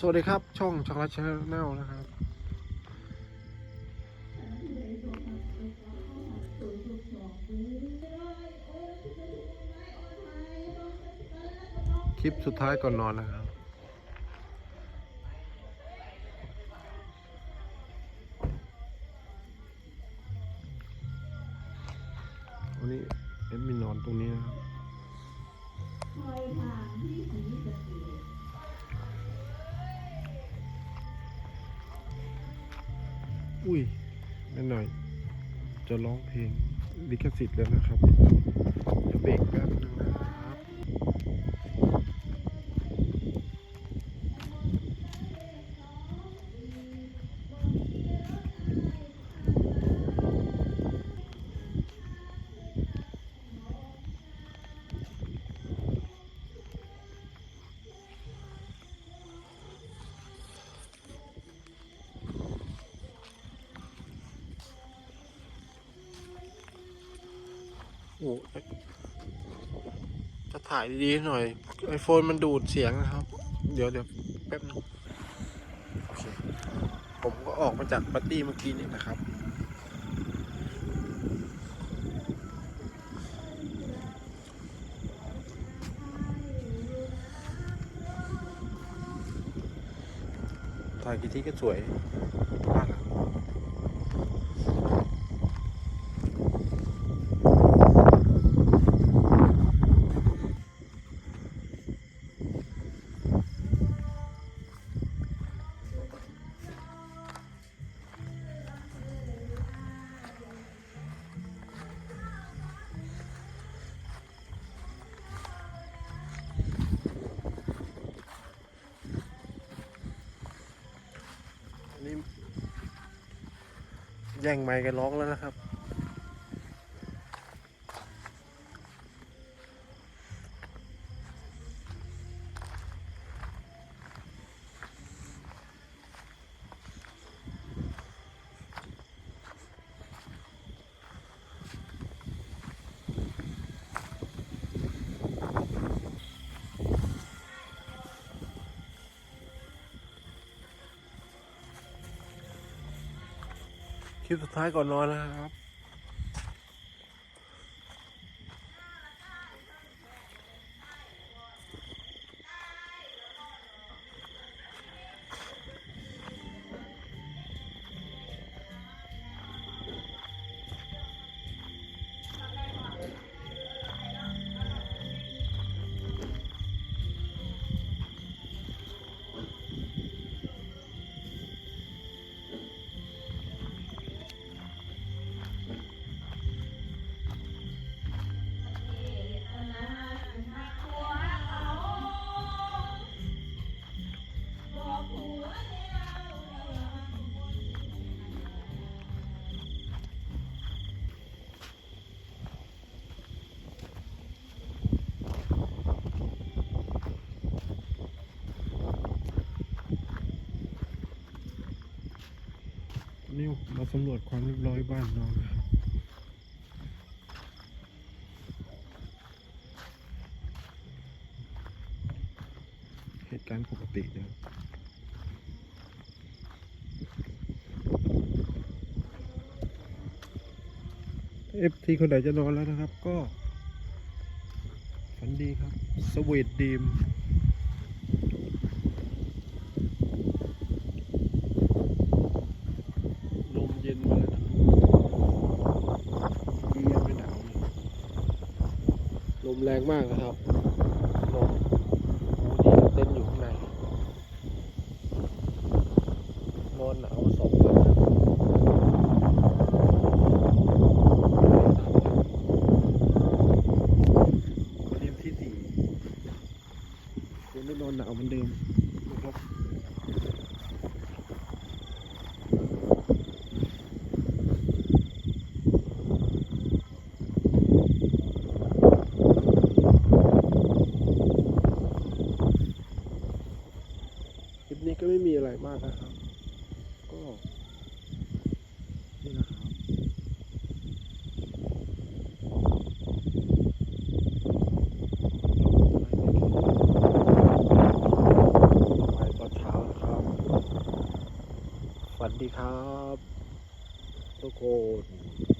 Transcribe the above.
สวัสดีครับ ช่องช็อกโกแลตชาแนลนะครับ คลิปสุดท้ายก่อนนอนนะครับ วันนี้เอ็มมีนอนตรงนี้นะครับ อุ้ยนั่นหน่อย จะร้องเพลงลิขสิทธิ์แล้วนะครับจะเบรกแป๊บนึง โอ้จะถ่ายดีๆหน่อยไอโฟนมันดูดเสียงนะครับ เดี๋ยวเดี๋ยวแป๊บนึงโอเคผมก็ออกมาจากปาร์ตี้เมื่อกี้นี่นะครับถ่ายกี่ที่ก็สวยมาก แย่งไมค์กันร้องแล้วนะครับ คลิปสุดท้ายก่อนนอนนะครับ นี่มาสำรวจความเรียบร้อยบ้านน้องนะครับเหตุการณ์ปกตินะครับเอฟทีคนไหนจะนอนแล้วนะครับ ก็ฝันดีครับ สวีทดีม ลมเย็นมาแล้วนะครับดียังไม่หนาวเลยลม แรงมากนะครับลมหูดีเต้นอยู่ข้างในนอนหนาวสองวัน อะไรมากนะครับ ก็นี่นะครับไปตอนเช้านะครับฝันดีครับ ทุกคน